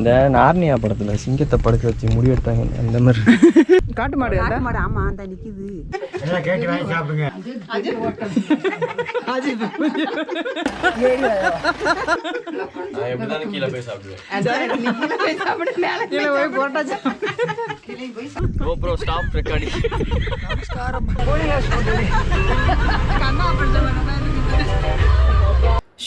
இந்த நார்னியா படத்துல சிங்கத்தை படுக்க வச்சு முடி எடுத்தாங்க அந்த மாதிரி. காட்டு மாடு காட்டு மாடு ஆமா அந்த நிக்குது. எல்லாம் கேட்டு வாங்கி சாப்பிடுங்க. கீழே போய் சாப்பிடுவேன். கீழே போய் போட்டாச்சு GoPro stop recording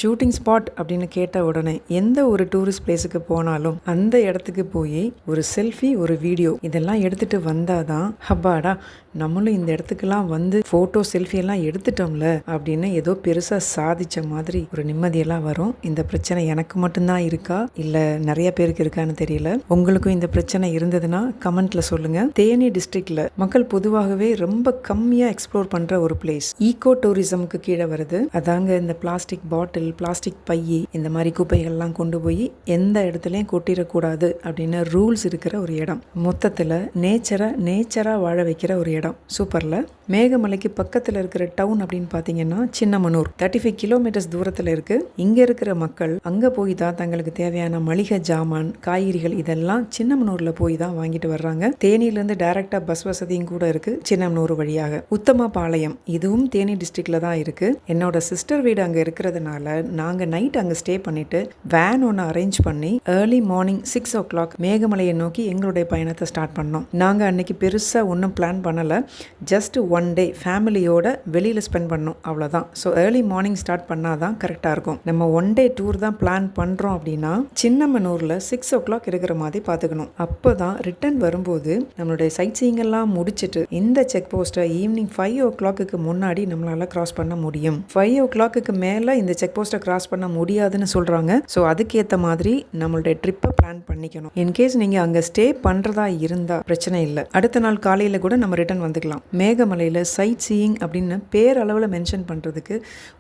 shooting spot அப்படின்னு கேட்ட உடனே எந்த ஒரு டூரிஸ்ட் பிளேஸுக்கு போனாலும் அந்த இடத்துக்கு போய் ஒரு செல்ஃபி ஒரு வீடியோ இதெல்லாம் எடுத்துட்டு வந்தாதான் ஹப்பாடா நம்மளும் இந்த இடத்துக்கெல்லாம் வந்து ஃபோட்டோ செல்ஃபி எல்லாம் எடுத்துட்டோம்ல அப்படின்னு ஏதோ பெருசாக சாதிச்ச மாதிரி ஒரு நிம்மதியெல்லாம் வரும். இந்த பிரச்சனை எனக்கு மட்டும்தான் இருக்கா? இல்லை நிறைய பேருக்கு இருக்கான்னு தெரியல. உங்களுக்கும் இந்த பிரச்சனை இருந்ததுன்னா கமெண்ட்ல சொல்லுங்க. தேனி டிஸ்ட்ரிக்ட்ல மக்கள் பொதுவாகவே ரொம்ப கம்மியாக எக்ஸ்ப்ளோர் பண்ற ஒரு பிளேஸ். ஈகோ டூரிசம்க்கு கீழே வருது. அதாங்க இந்த பிளாஸ்டிக் பாட்டில் பிளாஸ்டிக் பையி இந்த மாதிரி குப்பைகள்லாம் கொண்டு போய் எந்த இடத்துலையும் கொட்டிடக்கூடாது அப்படின்னு ரூல்ஸ் இருக்கிற ஒரு இடம். மொத்தத்தில் நேச்சரை நேச்சராக வாழ வைக்கிற ஒரு இடம். சூப்பரில்? மேகமலைக்கு பக்கத்தில் இருக்கிற டவுன் அப்படின்னு பார்த்தீங்கன்னா சின்னமனூர். தேர்ட்டி ஃபைவ் கிலோமீட்டர்ஸ் தூரத்தில் இருக்குது இங்கே இருக்கிற மக்கள் அங்கே போய் தான் தங்களுக்கு தேவையான மளிகை ஜாமான் காய்கறிகள் இதெல்லாம் சின்னமனூரில் போய் தான் வாங்கிட்டு வர்றாங்க. தேனியிலேருந்து டைரெக்டாக பஸ் வசதியும் கூட இருக்குது சின்னமனூர் வழியாக. உத்தமபாளையம் இதுவும் தேனி டிஸ்ட்ரிக்டில் தான் இருக்குது என்னோட சிஸ்டர் வீடு அங்கே இருக்கிறதுனால நாங்கள் நைட் அங்கே ஸ்டே பண்ணிட்டு வேன் ஒன்று அரேஞ்ச் பண்ணி early morning six o'clock மேகமலையை நோக்கி எங்களுடைய பயணத்தை ஸ்டார்ட் பண்ணோம். நாங்கள் அன்னைக்கு பெருசாக ஒன்றும் பிளான் பண்ணலை. ஜஸ்ட் ஒன் டே ஃபேமிலியோட வெளியில் ஸ்பெண்ட் பண்ணோம். அவ்வளோதான் ஸோ ஏர்லி மார்னிங் ஸ்டார்ட் பண்ணால் தான் கரெக்டாக இருக்கும். நம்ம ஒன் டே டூர் தான் பிளான் பண்ணுறோம் அப்படின்னா சின்னமனூரில் சிக்ஸ் ஓ கிளாக் இருக்கிற மாதிரி பார்த்துக்கணும். அப்போ தான் ரிட்டர்ன் வரும்போது நம்மளுடைய சைட் சீங்கெல்லாம் முடிச்சுட்டு முடிச்சிட்டு இந்த செக் போஸ்ட்டை ஈவினிங் ஃபைவ் ஓ கிளாக்கு முன்னாடி நம்மளால் கிராஸ் பண்ண முடியும். ஃபைவ் ஓ கிளாக்கு மேலே இந்த செக் போஸ்ட்டை கிராஸ் பண்ண முடியாதுன்னு சொல்கிறாங்க ஸோ அதுக்கேற்ற மாதிரி நம்மளுடைய ட்ரிப்பை பிளான் பண்ணிக்கணும். இன்கேஸ் நீங்கள் அங்கே ஸ்டே பண்ணுறதா இருந்தால் பிரச்சனை இல்லை. அடுத்த நாள் காலையில் கூட நம்ம ரிட்டர்ன் வந்துக்கலாம். மேகமலையில் சைட் சீயிங் அப்படின்னு பேரளவில் மென்ஷன் பண்ணுறதுக்கு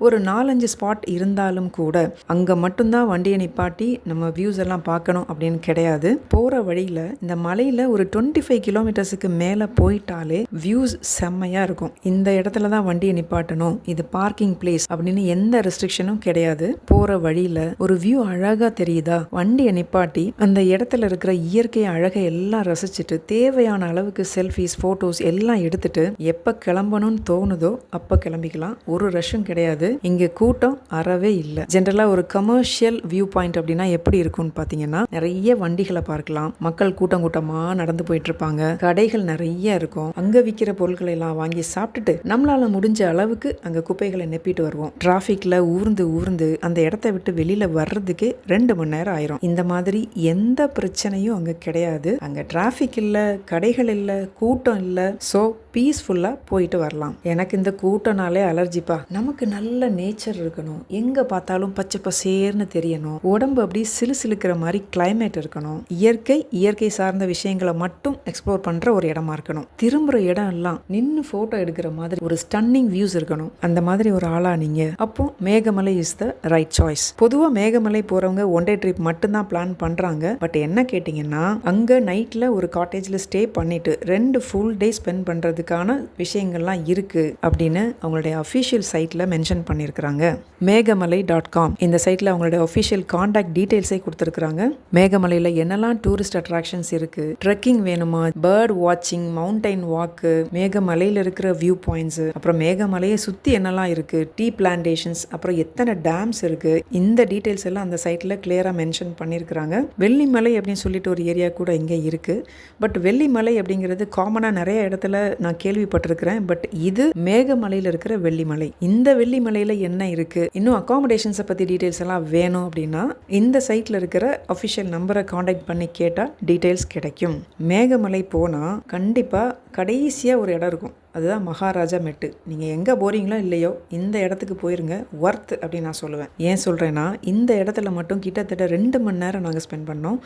ஒரு நாலஞ்சு ஸ்பாட் இருந்தாலும் கூட அங்கே மட்டும்தான் வண்டியை நிப்பாட்டி நம்ம வியூஸ் எல்லாம் பார்க்கணும் அப்படின்னு கிடையாது. போகிற வழியில் இந்த மலையில் ஒரு டுவெண்ட்டி ஃபைவ் கிலோமீட்டர்ஸுக்கு மேலே போயிட்டாலே வியூஸ் செம்மையாக இருக்கும். இந்த இடத்துல தான் வண்டியை நிப்பாட்டணும். இது பார்க்கிங் பிளேஸ் அப்படின்னு எந்த ரெஸ்ட்ரிக்ஷனும் கிடையாது. கிடையாது. போகிற வழியில் ஒரு வியூ அழகாக தெரியுதா? வண்டியை நிப்பாட்டி அந்த இடத்துல இருக்கிற இயற்கை அழகை எல்லாம் ரசிச்சுட்டு தேவையான அளவுக்கு செல்ஃபிஸ் ஃபோட்டோஸ் எல்லாம் எடுத்துட்டு எப்போ கிளம்பணும்னு தோணுதோ அப்போ கிளம்பிக்கலாம். ஒரு ரஷ்ஷும் கிடையாது. இங்கே கூட்டம் அறவே இல்லை. ஜென்ரலாக ஒரு கமர்ஷியல் வியூ பாயிண்ட் அப்படின்னா எப்படி இருக்கும்னு பார்த்தீங்கன்னா நிறைய வண்டிகளை பார்க்கலாம். மக்கள் கூட்டம் கூட்டமாக நடந்து போயிட்டு இருப்பாங்க. கடைகள் நிறைய இருக்கும். அங்கே விற்கிற பொருட்களை எல்லாம் வாங்கி சாப்பிட்டுட்டு நம்மளால முடிஞ்ச அளவுக்கு அங்கே குப்பைகளை நெப்பிட்டு வருவோம். டிராஃபிக்கில் ஊர்ந்து ஊர்ந்து அந்த இடத்த விட்டு வெளியில் வர்றதுக்கே ரெண்டு மணி நேரம் ஆயிரும். இந்த மாதிரி எந்த பிரச்சனையும் அங்கே கிடையாது. அங்கே டிராஃபிக் இல்லை கடைகள் இல்லை கூட்டம் இல்லை. ஸோ பீஸ்ஃபுல்லாக போயிட்டு வரலாம். எனக்கு இந்த கூட்டம்னாலே அலர்ஜிப்பா நமக்கு நல்ல நேச்சர் இருக்கணும். எங்கே பார்த்தாலும் பச்சை பசேர்னு தெரியணும். உடம்பு அப்படி சிலு சிலுக்கிற மாதிரி கிளைமேட் இருக்கணும். இயற்கை இயற்கை சார்ந்த விஷயங்களை மட்டும் எக்ஸ்ப்ளோர் பண்ணுற ஒரு இடமா இருக்கணும். திரும்புகிற இடம் எல்லாம் நின்று ஃபோட்டோ எடுக்கிற மாதிரி ஒரு ஸ்டன்னிங் வியூஸ் இருக்கணும். அந்த மாதிரி ஒரு ஆளா நீங்க. அப்போ Megamalai is the right choice பொதுவாக மேகமலை போகிறவங்க ஒன் டே ட்ரிப் மட்டும்தான் பிளான் பண்ணுறாங்க பட் என்ன கேட்டிங்கன்னா அங்கே நைட்டில் ஒரு காட்டேஜில் ஸ்டே பண்ணிட்டு ரெண்டு ஃபுல் டே ஸ்பெண்ட் பண்ணுறதுக்கான விஷயங்கள்லாம் இருக்குது அப்படின்னு அவங்களுடைய அஃபிஷியல் சைட்டில் மென்ஷன் பண்ணியிருக்கிறாங்க மேகமலை டாட் காம் இந்த சைட்டில் அவங்களுடைய அஃபிஷியல் காண்டாக்ட் டீட்டெயில்ஸே கொடுத்துருக்குறாங்க. மேகமலையில் என்னெல்லாம் டூரிஸ்ட் அட்ராக்ஷன்ஸ் இருக்குது ட்ரெக்கிங் வேணுமா? பேர்ட் வாட்சிங் மவுண்டைன் வாக்கு மேகமலையில் இருக்கிற வியூ பாயிண்ட்ஸு அப்புறம் மேகமலையை சுற்றி என்னெல்லாம் இருக்குது டீ பிளான்டேஷன்ஸ் அப்புறம் எத்தனை டேம்ஸ் இருக்குது இந்த டீட்டெயில்ஸ் எல்லாம் அந்த சைட்டில் கிளியராக மென்ஷன் பண்ணியிருக்கிறாங்க வெள்ளிமலை அப்படின்னு சொல்லிட்டு ஒரு ஏரியா கூட இங்கே இருக்குது பட் வெள்ளிமலை அப்படிங்கிறது காமனாக நிறைய இடத்துல நான் கேள்விப்பட்டிருக்கிறேன். பட் இது மேகமலையில் இருக்கிற வெள்ளிமலை. இந்த வெள்ளிமலையில் என்ன இருக்குது இன்னும் அகாமடேஷன்ஸை பற்றி டீட்டெயில்ஸ் எல்லாம் வேணும் அப்படின்னா இந்த சைட்டில் இருக்கிற அஃபிஷியல் நம்பரை காண்டாக்ட் பண்ணி கேட்டால் டீட்டெயில்ஸ் கிடைக்கும். மேகமலை போனால் கண்டிப்பாக கடைசியாக ஒரு இடம் இருக்கும். அதுதான் மகாராஜா மெட்டு. நீங்கள் எங்கே போகிறீங்களோ இல்லையோ இந்த இடத்துக்கு போயிருங்க. ஒர்த் அப்படின்னு நான் சொல்லுவேன். ஏன் சொல்கிறேன்னா இந்த இடத்துல மட்டும் கிட்டத்தட்ட ரெண்டு மணி நேரம் நாங்கள் ஸ்பெண்ட் பண்ணோம்.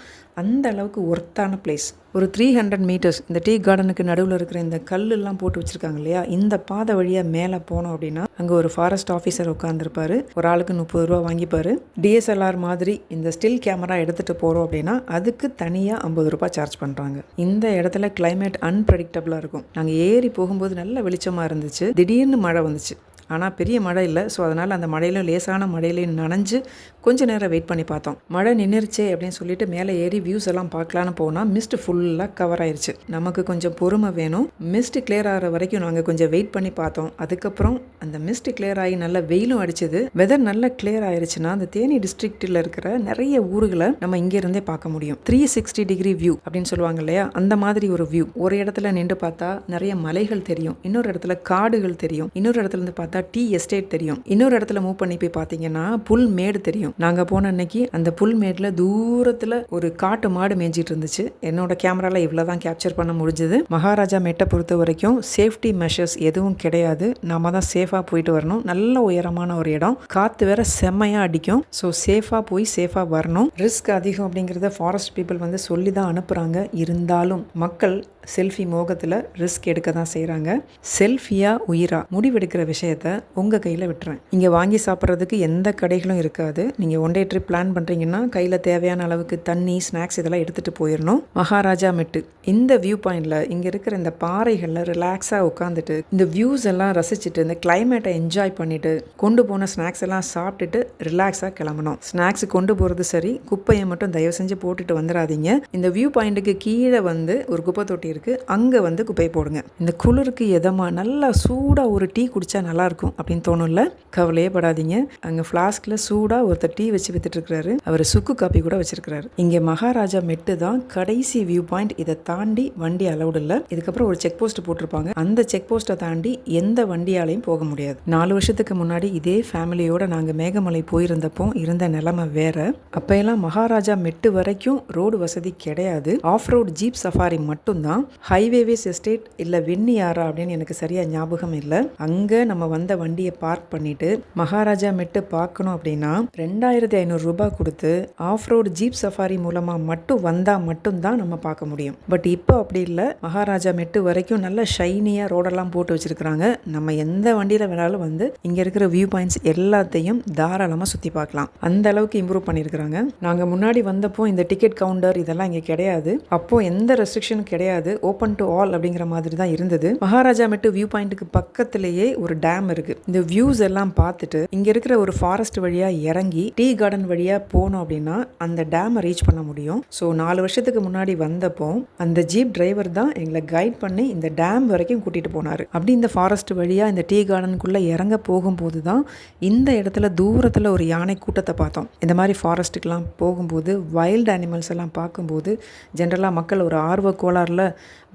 அந்த அளவுக்கு ஒர்த்தான பிளேஸ் ஒரு த்ரீ ஹண்ட்ரட் மீட்டர்ஸ் இந்த டீ கார்டனுக்கு நடுவில் இருக்கிற இந்த கல்லெல்லாம் போட்டு வச்சுருக்காங்க இல்லையா? இந்த பாதை வழியாக மேலே போனோம் அப்படின்னா அங்கே ஒரு ஃபாரஸ்ட் ஆஃபீஸர் உட்காந்துருப்பாரு ஒரு ஆளுக்கு முப்பது ரூபா வாங்கிப்பார். டிஎஸ்எல்ஆர் மாதிரி இந்த ஸ்டில் கேமரா எடுத்துகிட்டு போகிறோம் அப்படின்னா அதுக்கு தனியாக ஐம்பது ரூபாய் சார்ஜ் பண்ணுறாங்க இந்த இடத்துல கிளைமேட் அன்பிரடிக்டபுளாக இருக்கும். நாங்கள் ஏறி போகும்போது நல்ல வெளிச்சமாக இருந்துச்சு. திடீர்னு மழை வந்துச்சு. ஆனால் பெரிய மழை இல்லை. ஸோ அதனால் அந்த மழையிலும் லேசான மழையிலையும் நனைஞ்சு கொஞ்ச நேரம் வெயிட் பண்ணி பார்த்தோம். மழை நின்றுச்சே அப்படின்னு சொல்லிட்டு மேலே ஏறி வியூஸ் எல்லாம் பார்க்கலான்னு போனால் மிஸ்ட் ஃபுல்லாக கவர் ஆயிடுச்சு நமக்கு கொஞ்சம் பொறுமை வேணும். மிஸ்ட் கிளியர் ஆகிற வரைக்கும் நாங்கள் கொஞ்சம் வெயிட் பண்ணி பார்த்தோம். அதுக்கப்புறம் அந்த மிஸ்ட் கிளியர் ஆகி நல்ல வெயிலும் அடிச்சது. வெதர் நல்லா கிளியர் ஆயிடுச்சுன்னா அந்த தேனி டிஸ்ட்ரிக்ட்டில் இருக்கிற நிறைய ஊர்களை நம்ம இங்கேருந்தே பார்க்க முடியும். த்ரீ சிக்ஸ்டி டிகிரி வியூ அப்படின்னு சொல்லுவாங்க இல்லையா? அந்த மாதிரி ஒரு வியூ ஒரு இடத்துல நின்று பார்த்தா நிறைய மலைகள் தெரியும். இன்னொரு இடத்துல காடுகள் தெரியும். இன்னொரு இடத்துல இருந்து பார்த்தா டீ எஸ்டேட் தெரியும். இன்னொரு இடத்துல மூவ் பண்ணி போய் பார்த்தீங்கன்னா புல் மேடு தெரியும். நாங்கள் போன அன்னைக்கு அந்த புல் மேடில் தூரத்தில் ஒரு காட்டு மாடு மேய்ஞ்சிட்டு இருந்துச்சு. என்னோட கேமராவில் இவ்வளோதான் கேப்சர் பண்ண முடிஞ்சது. மகாராஜா மெட்டை பொறுத்த வரைக்கும் சேஃப்டி மெஷர்ஸ் எதுவும் கிடையாது. நாம தான் சேஃபாக போயிட்டு வரணும். நல்ல உயரமான ஒரு இடம். காற்று வேற செம்மையாக அடிக்கும். ஸோ சேஃபாக போய் சேஃபாக வரணும். ரிஸ்க் அதிகம் அப்படிங்கிறத ஃபாரஸ்ட் பீப்புள் வந்து சொல்லி தான் அனுப்புகிறாங்க இருந்தாலும் மக்கள் செல்ஃபி மோகத்தில் ரிஸ்க் எடுக்க தான் செய்கிறாங்க செல்ஃபியா உயிரா? முடிவெடுக்கிற விஷயத்த உங்கள் கையில் விட்டுறேன். இங்கே வாங்கி சாப்பிட்றதுக்கு எந்த கடைகளும் இருக்காது. நீங்கள் ஒன் டே ட்ரிப் பிளான் பண்ணுறீங்கன்னா கையில் தேவையான அளவுக்கு தண்ணி ஸ்நாக்ஸ் இதெல்லாம் எடுத்துகிட்டு போயிடணும் மகாராஜா மெட்டு. இந்த வியூ பாயிண்டில் இங்கே இருக்கிற இந்த பாறைகளில் ரிலாக்ஸாக உட்காந்துட்டு இந்த வியூஸ் எல்லாம் ரசிச்சுட்டு இந்த கிளைமேட்டை என்ஜாய் பண்ணிட்டு கொண்டு போன ஸ்நாக்ஸ் எல்லாம் சாப்பிட்டுட்டு ரிலாக்ஸாக கிளம்பணும். ஸ்நாக்ஸ் கொண்டு போகிறது சரி குப்பையை மட்டும் தயவு செஞ்சு போட்டுட்டு வந்துடாதீங்க இந்த வியூ பாயிண்ட்டுக்கு கீழே வந்து ஒரு குப்பை தொட்டி இருக்குது அங்கே வந்து குப்பையை போடுங்க. இந்த குளிருக்கு எதமாக நல்லா சூடாக ஒரு டீ குடித்தா நல்லாயிருக்கும் அப்படின்னு தோணும்ல? கவலையே படாதீங்க. அங்கே ஃப்ளாஸ்கில் சூடாக ஒருத்தர் டீ வச்சு வித்துட்டு இருக்கிறாரு அவர் சுக்கு காப்பி கூட வச்சிருக்கிறாரு. இங்கே மகாராஜா மெட்டு தான் கடைசி வியூ பாயிண்ட் இதை தாண்டி வண்டி அலௌடு இல்லை. இதுக்கப்புறம் ஒரு செக் போஸ்ட் போட்டிருப்பாங்க. அந்த செக் போஸ்ட்டை தாண்டி எந்த வண்டியாலையும் போக முடியாது. நாலு வருஷத்துக்கு முன்னாடி இதே ஃபேமிலியோட நாங்கள் மேகமலை போயிருந்தப்போ இருந்த நிலைமை வேற. அப்போயெல்லாம் மகாராஜா மெட்டு வரைக்கும் ரோடு வசதி கிடையாது. ஆஃப் ரோட் ஜீப் சஃபாரி மட்டும்தான். ஹைவேவேஸ் எஸ்டேட் இல்லை வெண்ணியாரா அப்படின்னு எனக்கு சரியாக ஞாபகம் இல்லை. அங்கே நம்ம வந்த வண்டியை பார்க் பண்ணிட்டு மகாராஜா மெட்டு பார்க்கணும் அப்படின்னா ரெண்டாயிரத்தி ஐநூறு ரூபாய் கொடுத்து ஆஃப் ரோடு ஜீப் சஃபாரி மூலமாக மட்டும் வந்தால் மட்டும்தான் நம்ம பார்க்க முடியும். பட் இப்போ அப்படி இல்லை. மகாராஜா மெட்டு வரைக்கும் நல்ல ஷைனியாக ரோடெல்லாம் போட்டு வச்சுருக்குறாங்க. நம்ம எந்த வண்டியில் வேணாலும் வந்து இங்கே இருக்கிற வியூ பாயிண்ட்ஸ் எல்லாத்தையும் தாராளமாக சுற்றி பார்க்கலாம். அந்த அளவுக்கு இம்ப்ரூவ் பண்ணியிருக்கிறாங்க நாங்கள் முன்னாடி வந்தப்போ இந்த டிக்கெட் கவுண்டர் இதெல்லாம் இங்கே கிடையாது. அப்போது எந்த ரெஸ்ட்ரிக்ஷனும் கிடையாது. ஓப்பன் டு ஆல் அப்படிங்கிற மாதிரி தான் இருந்தது. மகாராஜா மெட்டு வியூ பாயிண்ட்டுக்கு பக்கத்திலேயே ஒரு டேம் இருக்கு. இந்த வியூஸ் எல்லாம் பார்த்துட்டு இங்க இருக்கிற ஒரு ஃபாரஸ்ட் வழியா இறங்கி டீ கார்டன் வழியா போனோம் அப்படின்னா அந்த டேமை ரீச் பண்ண முடியும். ஸோ நாலு வருஷத்துக்கு முன்னாடி வந்தப்போ அந்த ஜீப் டிரைவர் தான் எங்களை கைட் பண்ணி இந்த டேம் வரைக்கும் கூட்டிட்டு போனாரு. அப்படி இந்த ஃபாரஸ்ட் வழியா இந்த டீ கார்டனுக்குள்ள இறங்க போகும்போது தான் இந்த இடத்துல தூரத்தில் ஒரு யானை கூட்டத்தை பார்த்தோம். இந்த மாதிரி ஃபாரஸ்ட்டுக்கெலாம் போகும்போது வைல்டு அனிமல்ஸ் எல்லாம் பார்க்கும்போது ஜென்ரலாக மக்கள் ஒரு ஆர்வ கோளாறில்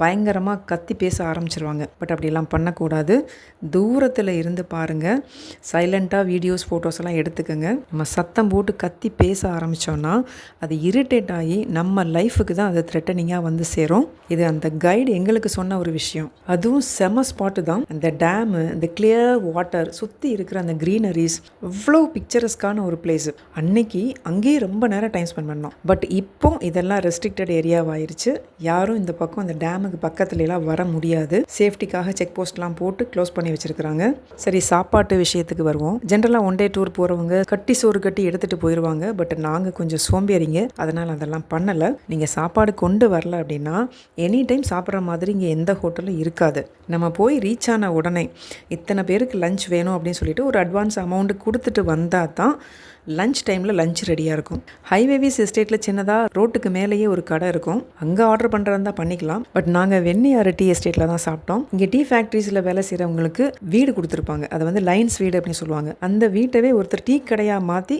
பயங்கரமாக கத்தி பேச ஆரம்பிச்சிருவாங்க. பட் அப்படிலாம் பண்ணக்கூடாது. தூரத்தில் இருந்து பாருங்கள் சைலண்ட்டாக வீடியோஸ் ஃபோட்டோஸ் எல்லாம் எடுத்துக்கோங்க. நம்ம சத்தம் போட்டு கத்தி பேச ஆரம்பித்தோன்னா அது இரிட்டேட் ஆகி நம்ம லைஃபுக்கு தான் அது த்ரெட்டனிங்காக வந்து சேரும். இது அந்த கைடு எங்களுக்கு சொன்ன ஒரு விஷயம். அதுவும் செம ஸ்பாட்டு தான். அந்த டேமு இந்த கிளியர் வாட்டர் சுற்றி இருக்கிற அந்த க்ரீனரிஸ் அவ்வளோ பிக்சரஸ்க்கான ஒரு பிளேஸு அன்னைக்கு அங்கேயே ரொம்ப நேரம் டைம் ஸ்பெண்ட் பண்ணோம். பட் இப்போ இதெல்லாம் ரெஸ்ட்ரிக்டட் ஏரியாவாயிருச்சு யாரும் இந்த பக்கம் அந்த டேமுக்கு பக்கத்துலலாம் வர முடியாது. சேஃப்டிக்காக செக் போஸ்ட்லாம் போட்டு க்ளோஸ் பண்ணி வச்சுருக்குறாங்க. சரி சாப்பாட்டு விஷயத்துக்கு வருவோம். ஜென்ரலாக ஒன் டே டூர் போகிறவங்க கட்டி சோறு கட்டி எடுத்துகிட்டு போயிடுவாங்க பட் நாங்கள் கொஞ்சம் சோம்பேறிங்க. அதனால் அதெல்லாம் பண்ணலை. நீங்கள் சாப்பாடு கொண்டு வரல அப்படின்னா எனி டைம் சாப்பிட்ற மாதிரி இங்கே எந்த ஹோட்டலும் இருக்காது. நம்ம போய் ரீச் ஆன உடனே இத்தனை பேருக்கு லஞ்ச் வேணும் அப்படின்னு சொல்லிட்டு ஒரு அட்வான்ஸ் அமௌண்ட் கொடுத்துட்டு வந்தால் தான் லஞ்ச் டைமில் லஞ்ச் ரெடியாக இருக்கும். ஹைவேவிஸ் எஸ்டேட்டில் சின்னதாக ரோட்டுக்கு மேலேயே ஒரு கடை இருக்கும். அங்கே ஆர்டர் பண்ணுறதா பண்ணிக்கலாம். பட் நாங்கள் வெண்ணியாறு டீ எஸ்டேட்டில் தான் சாப்பிட்டோம். இங்கே டீ ஃபேக்ட்ரிஸில் வேலை செய்கிறவங்களுக்கு வீடு கொடுத்துருப்பாங்க. அதை வந்து லைன்ஸ் வீடு அப்படின்னு சொல்லுவாங்க. அந்த வீட்டவே ஒருத்தர் டீ கடையாக மாற்றி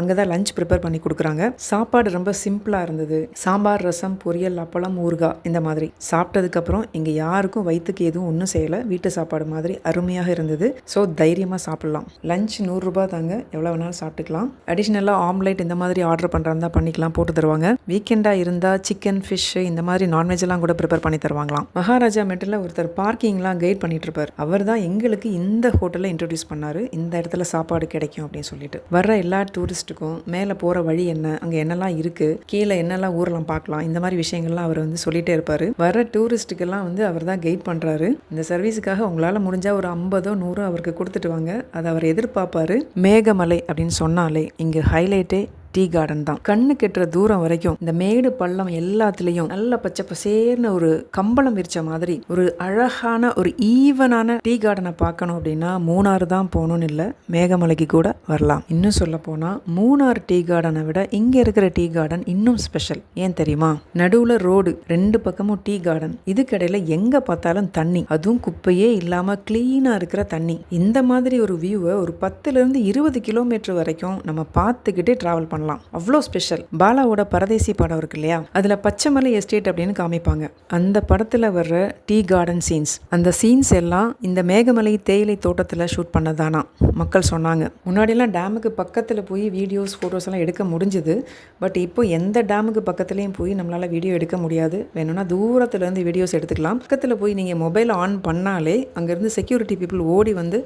அங்கே தான் லஞ்ச் ப்ரிப்பேர் பண்ணி கொடுக்குறாங்க. சாப்பாடு ரொம்ப சிம்பிளாக இருந்தது. சாம்பார் ரசம் பொரியல் அப்பளம் ஊறுகாய் இந்த மாதிரி. சாப்பிட்டதுக்கப்புறம் இங்கே யாருக்கும் வயிற்றுக்கு எதுவும் ஒன்றும் செய்யலை. வீட்டு சாப்பாடு மாதிரி அருமையாக இருந்தது. ஸோ தைரியமாக சாப்பிட்லாம். லஞ்ச் நூறுரூபா தாங்க. எவ்வளோ வேணாலும் சாப்பிட்டுக்கலாம். அடிஷ்னலாக ஆம்லேட் இந்த மாதிரி ஆர்டர் பண்ணுறதா பண்ணிக்கலாம் போட்டு தருவாங்க. வீக்கெண்டாக இருந்தால் சிக்கன் ஃபிஷ் இந்த மாதிரி நான்வெஜ் எல்லாம் கூட ப்ரிப்பேர் பண்ணி தருவாங்களாம். மகாராஜா மெட்டில் ஒருத்தர் பார்க்கிங்லாம் கைட் பண்ணிட்டு இருப்பார். அவர் தான் எங்களுக்கு இந்த ஹோட்டலில் இன்ட்ரடியூஸ் பண்ணாரு. இந்த இடத்துல சாப்பாடு கிடைக்கும் அப்படின்னு சொல்லிட்டு. வர்ற எல்லா டூரிஸ்ட்டுக்கும் மேலே போகிற வழி என்ன அங்கே என்னெல்லாம் இருக்குது கீழே என்னெல்லாம் ஊரெல்லாம் பார்க்கலாம் இந்த மாதிரி விஷயங்கள்லாம் அவர் வந்து சொல்லிட்டே இருப்பார். வர டூரிஸ்ட்டுக்கெல்லாம் வந்து அவர் தான் கைட் பண்ணுறாரு இந்த சர்வீஸுக்காக உங்களால் முடிஞ்சால் ஒரு ஐம்பதோ நூறோ அவருக்கு கொடுத்துட்டு வாங்க. அதை அவர் எதிர்பார்ப்பாரு. மேகமலை அப்படின்னு சொன்னால் இங்கே ஹைலைட்டே டீ கார்டன் தான். கண்ணு கெட்டுற தூரம் வரைக்கும் இந்த மேடு பள்ளம் எல்லாத்துலேயும் நல்ல பச்சை பசேர்னு ஒரு கம்பளம் விரிச்ச மாதிரி ஒரு அழகான ஒரு ஈவனான டீ கார்டனை பார்க்கணும் அப்படின்னா மூணாறு தான் போகணும்னு இல்லை மேகமலைக்கு கூட வரலாம். இன்னும் சொல்ல போனால் மூணார் டீ கார்டனை விட இங்கே இருக்கிற டீ கார்டன் இன்னும் ஸ்பெஷல் ஏன் தெரியுமா? நடுவில் ரோடு ரெண்டு பக்கமும் டீ கார்டன் இதுக்கடையில் எங்கே பார்த்தாலும் தண்ணி. அதுவும் குப்பையே இல்லாமல் க்ளீனாக இருக்கிற தண்ணி. இந்த மாதிரி ஒரு வியூவை ஒரு பத்துலேருந்து இருபது கிலோமீட்டர் வரைக்கும் நம்ம பார்த்துக்கிட்டே ட்ராவல் பண்ணலாம். அவ்வளோ ஸ்பெஷல் பாலாவோட பரதேசி படம் இருக்கு இல்லையா? அதில் பச்சைமலை எஸ்டேட் அப்படின்னு காமிப்பாங்க. அந்த படத்தில் வர்ற டீ கார்டன் சீன்ஸ் அந்த சீன்ஸ் எல்லாம் இந்த மேகமலை தேயிலை தோட்டத்தில் ஷூட் பண்ணதானா? மக்கள் சொன்னாங்க. முன்னாடியெல்லாம் டேமுக்கு பக்கத்தில் போய் வீடியோஸ் ஃபோட்டோஸ் எல்லாம் எடுக்க முடிஞ்சுது. பட் இப்போ எந்த டேமுக்கு பக்கத்துலேயும் போய் நம்மளால் வீடியோ எடுக்க முடியாது. வேணும்னா தூரத்துலேருந்து வீடியோஸ் எடுத்துக்கலாம். பக்கத்தில் போய் நீங்கள் மொபைல் ஆன் பண்ணாலே அங்கேருந்து செக்யூரிட்டி பீப்புள் ஓடி வந்து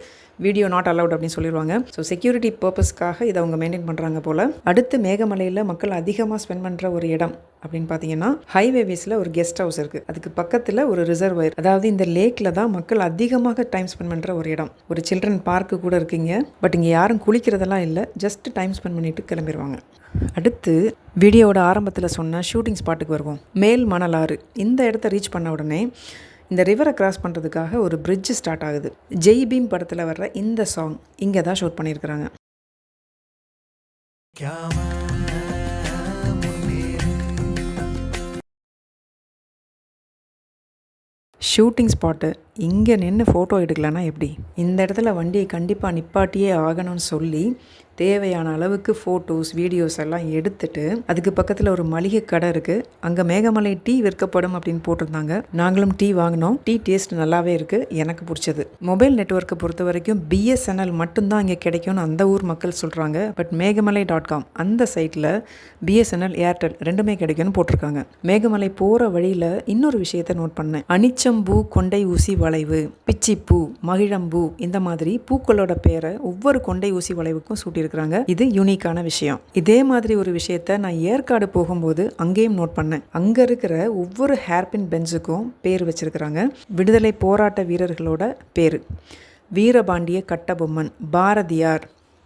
வீடியோ நாட் அலவுட் அப்படின்னு சொல்லிடுவாங்க ஸோ செக்யூரிட்டி பர்பஸ்க்காக இதை அவங்க மெயின்டைன் பண்ணுறாங்க போல். அடுத்து அடுத்து மேகமலையில் மக்கள் அதிகமாக ஸ்பெண்ட் பண்ணுற ஒரு இடம் அப்படின்னு பார்த்தீங்கன்னா ஹைவேவேஸில் ஒரு கெஸ்ட் ஹவுஸ் இருக்குது அதுக்கு பக்கத்தில் ஒரு ரிசர்வயர் அதாவது இந்த லேக்கில் தான் மக்கள் அதிகமாக டைம் ஸ்பெண்ட் பண்ணுற ஒரு இடம். ஒரு சில்ட்ரன் பார்க்கு கூட இருக்கீங்க. பட் இங்கே யாரும் குளிக்கிறதெல்லாம் இல்லை. ஜஸ்ட் டைம் ஸ்பெண்ட் பண்ணிட்டு கிளம்பிடுவாங்க அடுத்து வீடியோவோட ஆரம்பத்தில் சொன்ன ஷூட்டிங் ஸ்பாட்டுக்கு வருவோம். மேல் மணலாறு. இந்த இடத்த ரீச் பண்ண உடனே இந்த ரிவரை கிராஸ் பண்ணுறதுக்காக ஒரு பிரிட்ஜ் ஸ்டார்ட் ஆகுது. ஜெய் பீம் படத்தில் வர்ற இந்த சாங் இங்கே தான் ஷூட் பண்ணியிருக்கிறாங்க ஷூட்டிங் ஸ்பாட்டு இங்கே நின்று ஃபோட்டோ எடுக்கலன்னா எப்படி? இந்த இடத்துல வண்டியை கண்டிப்பாக நிப்பாட்டியே ஆகணும்னு சொல்லி தேவையான அளவுக்கு ஃபோட்டோஸ் வீடியோஸ் எல்லாம் எடுத்துட்டு அதுக்கு பக்கத்தில் ஒரு மளிகை கடை இருக்குது அங்கே மேகமலை டீ விற்கப்படும் அப்படின்னு போட்டிருந்தாங்க. நாங்களும் டீ வாங்கினோம். டீ டேஸ்ட் நல்லாவே இருக்குது எனக்கு பிடிச்சது. மொபைல் நெட்ஒர்க்கை பொறுத்த வரைக்கும் பிஎஸ்என்எல் மட்டும்தான் இங்கே கிடைக்கும்னு அந்த ஊர் மக்கள் சொல்கிறாங்க பட் மேகமலை டாட் காம் அந்த சைட்டில் பிஎஸ்என்எல் ஏர்டெல் ரெண்டுமே கிடைக்கும்னு போட்டிருக்காங்க. மேகமலை போகிற வழியில் இன்னொரு விஷயத்தை நோட் பண்ணேன். அனிச்சம்பூ கொண்டை ஊசி வளைவு பிச்சிப்பூ மகிழம்பூ இந்த மாதிரி பூக்களோட பேரை ஒவ்வொரு கொண்டை ஊசி வளைவுக்கும் சூட்டியிருக்கிறாங்க. இது யூனிக்கான விஷயம். இதே மாதிரி ஒரு விஷயத்த நான் ஏற்காடு போகும்போது அங்கேயும் நோட் பண்ணேன். அங்கே இருக்கிற ஒவ்வொரு ஹேர்பின் பெஞ்சுக்கும் பேர் வச்சிருக்கிறாங்க. விடுதலை போராட்ட வீரர்களோட பேர். வீரபாண்டிய கட்டபொம்மன் பாரதியார்.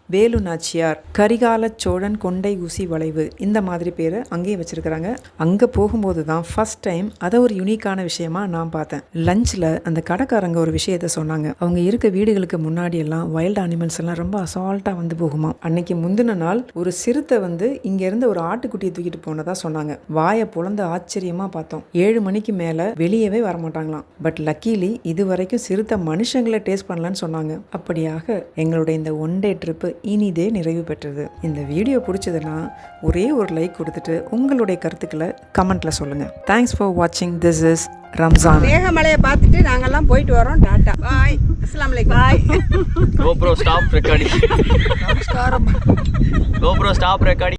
வேலு நாச்சியார் கரிகால சோழன் கொண்டை ஊசி வளைவு இந்த மாதிரி பேரை அங்கேயே வச்சுருக்கிறாங்க. அங்கே போகும்போது தான் ஃபஸ்ட் டைம் அதை ஒரு யூனிக்கான விஷயமா நான் பார்த்தேன். லஞ்சில் அந்த கடைக்காரங்க ஒரு விஷயத்த சொன்னாங்க. அவங்க இருக்க வீடுகளுக்கு முன்னாடி எல்லாம் வைல்டு அனிமல்ஸ் எல்லாம் ரொம்ப அசால்ட்டாக வந்து போகுமா? அன்னைக்கு முந்தின நாள் ஒரு சிறுத்தை வந்து இங்கேருந்து ஒரு ஆட்டுக்குட்டியை தூக்கிட்டு போனதா சொன்னாங்க. வாயை புலந்து ஆச்சரியமாக பார்த்தோம். ஏழு மணிக்கு மேலே வெளியவே வரமாட்டாங்களாம். பட் லக்கீலி இது வரைக்கும் சிறுத்தை மனுஷங்களை டேஸ்ட் பண்ணலன்னு சொன்னாங்க. அப்படியாக எங்களுடைய இந்த ஒன் டே ட்ரிப்பு இனிதே நிறைவு பெற்றது. இந்த வீடியோ பிடிச்சதுன்னா ஒரே ஒரு லைக் கொடுத்துட்டு உங்களுடைய கருத்துக்களை கமெண்ட்ல சொல்லுங்க. தேங்க்ஸ் ஃபார் வாட்சிங் திஸ் இஸ் ரம்ஜான் மேகமலையை பார்த்துட்டு நாங்கெல்லாம் போயிட்டு வரோம். டாட்டா. பாய் அஸ்லாம் பாய் GoPro stop recording. GoPro stop recording.